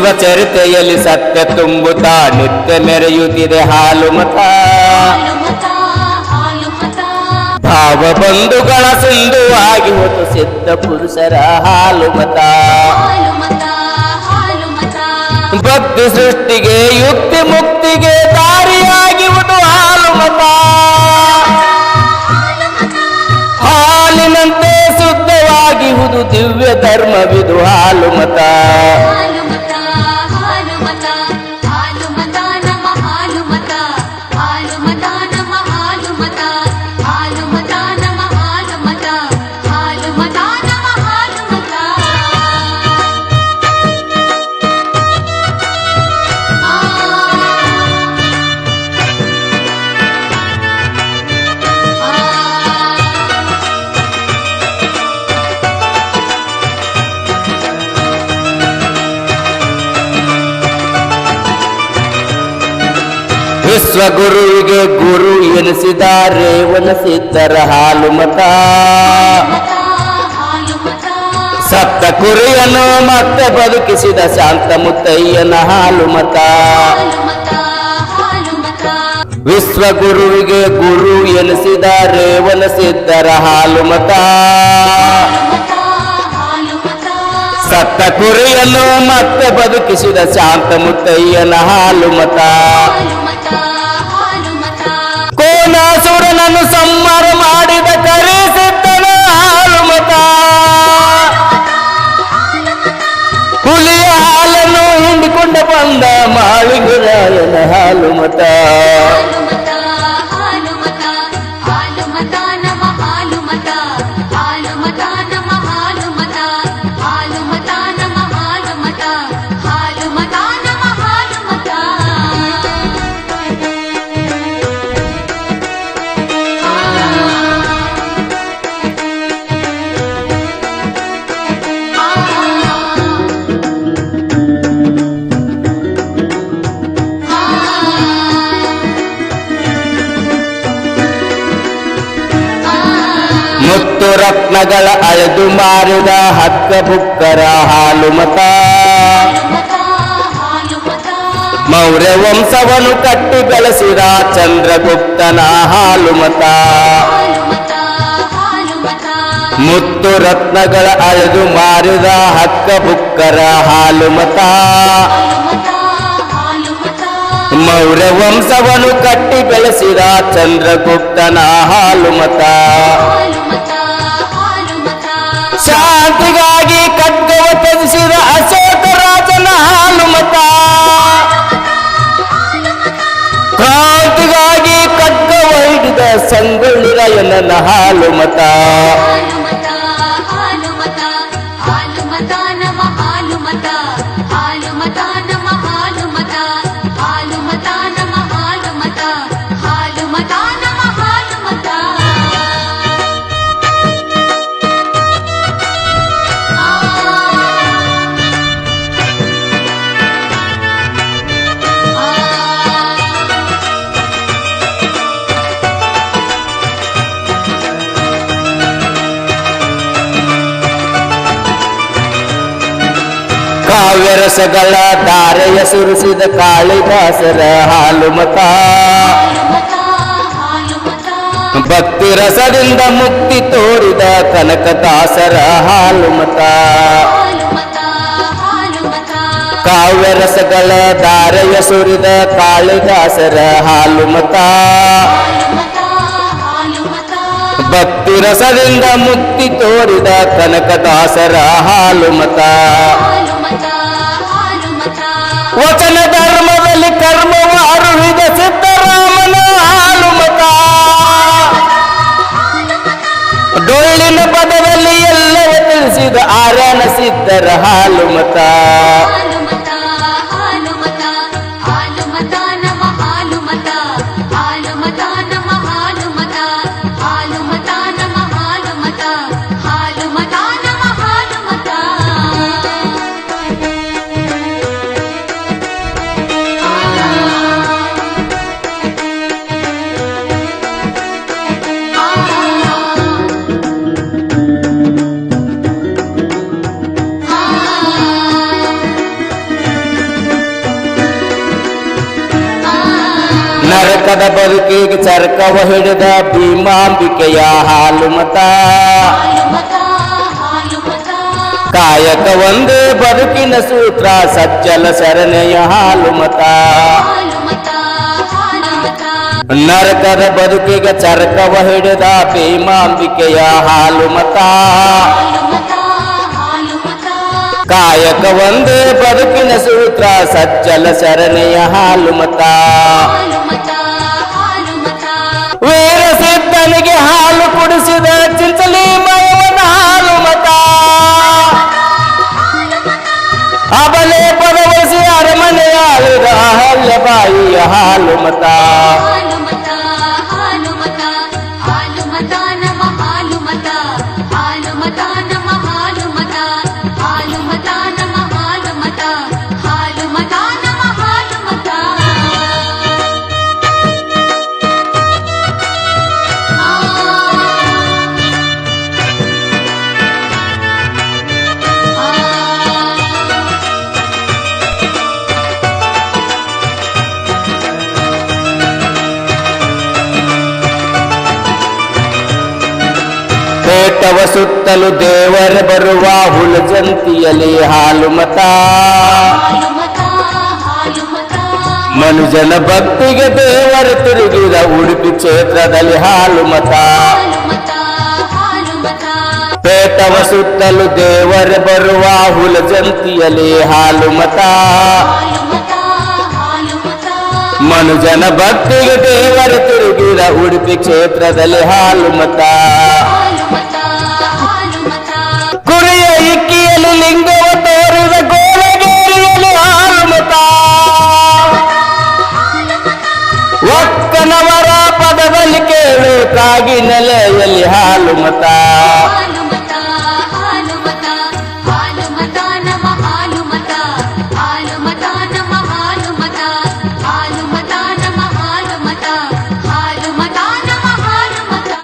ವಿಶ್ವ ಚರಿತೆಯಲ್ಲಿ ಸತ್ಯ ತುಂಬುತ್ತಾ ನಿತ್ಯ ಮೆರೆಯುತ್ತಿದೆ ಹಾಲು ಮತ ಭಾವ ಬಂಧುಗಳ ಸಿಂಧುವಾಗಿ ಹೊತ್ತು ಸಿದ್ಧ ಪುರುಷರ ಹಾಲು ಮತ ಭಕ್ತಿ ಸೃಷ್ಟಿಗೆ ಯುಕ್ತಿ ಮುಕ್ತಿಗೆ ದಾರಿಯಾಗಿವುದು ಹಾಲು ಮತ ಹಾಲಿನಂತೆ ಶುದ್ಧವಾಗಿವುದು ದಿವ್ಯ ಧರ್ಮವಿದು ಹಾಲು ಮತ ವಿಶ್ವಗುರುವಿಗೆ ಗುರು ಎನಿಸಿದಾರೆ ಸಿದ್ಧರ ಹಾಲು ಮತ ಮತ ಹಾಲು ಮತ ಸಪ್ತ ಕುರಿಯನ್ನು ಮತ್ತೆ ಬದುಕಿಸಿದ ಶಾಂತ ಮುತ್ತಯ್ಯನ ಹಾಲು ಮತ ವಿಶ್ವಗುರುವಿಗೆ ಗುರು ಸಿದ್ಧರ ಹಾಲು ಮತ ಮತ ಹಾಲು ಮತ ಸತ್ತ ಕುರಿಯನ್ನು ಮತ್ತೆ ಬದುಕಿಸಿದ ಶಾಂತ ಮುತ್ತಯ್ಯನ ಹಾಲು ಮತ ಮಾಳಿಗುರಾಯನ ಹಾಲು ಮತ ರತ್ನಗಳ ಅಳೆದು ಮಾರಿದ ಹಕ್ಕ ಬುಕ್ಕರ ಹಾಲು ಮತ. ಮೌರ್ಯ ವಂಶವನ್ನು ಕಟ್ಟಿ ಬೆಳೆಸಿದ ಚಂದ್ರಗುಪ್ತನ ಹಾಲು ಮತ. ಮುತ್ತು ರತ್ನಗಳ ಅಳೆದು ಮಾರಿದ ಹಕ್ಕ ಬುಕ್ಕರ ಹಾಲು ಮತ. ಮೌರ್ಯ ವಂಶವನ್ನು ಕಟ್ಟಿ ಬೆಳೆಸಿದ ಚಂದ್ರಗುಪ್ತನ ಹಾಲು ಮತ. ಮತ ಕ್ರಾಂತಿಗಾಗಿ ಕಗ್ಗ ಒಯ್ದಿದ ಸಂಗೊಳ್ಳಿರ ಎನ್ನ ಹಾಲು ಮತ. ಕಾವ್ಯರಸಗಳ ದಾರೆಯ ಸುರಿಸಿದ ಕಾಳಿದಾಸರ ಹಾಲು ಮತ ಭಕ್ತಿ ರಸದಿಂದ ಮುಕ್ತಿ ತೋರಿದ ಕನಕದಾಸರ ಹಾಲು ಮತ ಮತ ಕಾವ್ಯರಸಗಳ ಧಾರೆಯ ಸುರಿದ ಕಾಳಿದಾಸರ ಹಾಲು ಮತ ಭಕ್ತಿ ರಸದಿಂದ ಮುಕ್ತಿ ತೋರಿದ ಕನಕದಾಸರ ಹಾಲು ಮತ ಮತ ನರಕದ ಬದುಕಿಗೆ ಚರ್ಕವ ಹಿಡಿದ ಭೀಮಾಂಬಿಕೆಯ ಹಾಲು ಮತ ಹಾಲು ಮತ ಹಾಲು ಮತ ಕಾಯಕ ಒಂದೇ ಬದುಕಿನ ಸೂತ್ರ, ಸಜ್ಜಲ ಶರಣೆಯ ಹಾಲು ಮತ ಹಾಲು ಮತ ಹಾಲು ಮತ ನರಕದ ಬದುಕಿಗೆ ಚರ್ಕವ ಹಿಡಿದ ಭೀಮಾಂಬಿಕೆಯ ಹಾಲು ಮತ ಹಾಲು ಮತ ಹಾಲು ಮತ ಕಾಯಕ ಒಂದೇ ಬದುಕಿನ ಸೂತ್ರ, ಸಜ್ಜಲ ಶರಣೆಯ ಹಾಲು ಬಾಯಿಯ ಹಾಲು ಸುತ್ತಲು ದೇವರ ಬರುವ ಹುಲಜಂತಿಯಲ್ಲಿ ಹಾಲು ಮತ ಹಾಲು ಮತ. ಹಾಲು ಮತ ಮನುಜನ ಭಕ್ತಿಗೆ ದೇವರ ತಿರುಗಿದ ಉಡುಪಿ ಕ್ಷೇತ್ರದಲ್ಲಿ ಹಾಲು ಮತ. ಹಾಲು ಮತ ಹಾಲು ಮತ ಪೇಟವ ಸುತ್ತಲು ದೇವರ ಬರುವ ಹುಲಜಂತಿಯಲ್ಲಿ ಹಾಲು ಮತ ಹಾಲು ಮತ ಹಾಲು ಮತ. ಮನುಜನ ಭಕ್ತಿಗೆ ದೇವರ ತಿರುಗಿದ ಉಡುಪಿ ಕ್ಷೇತ್ರದಲ್ಲಿ ಹಾಲು ಮತ. মালুমতা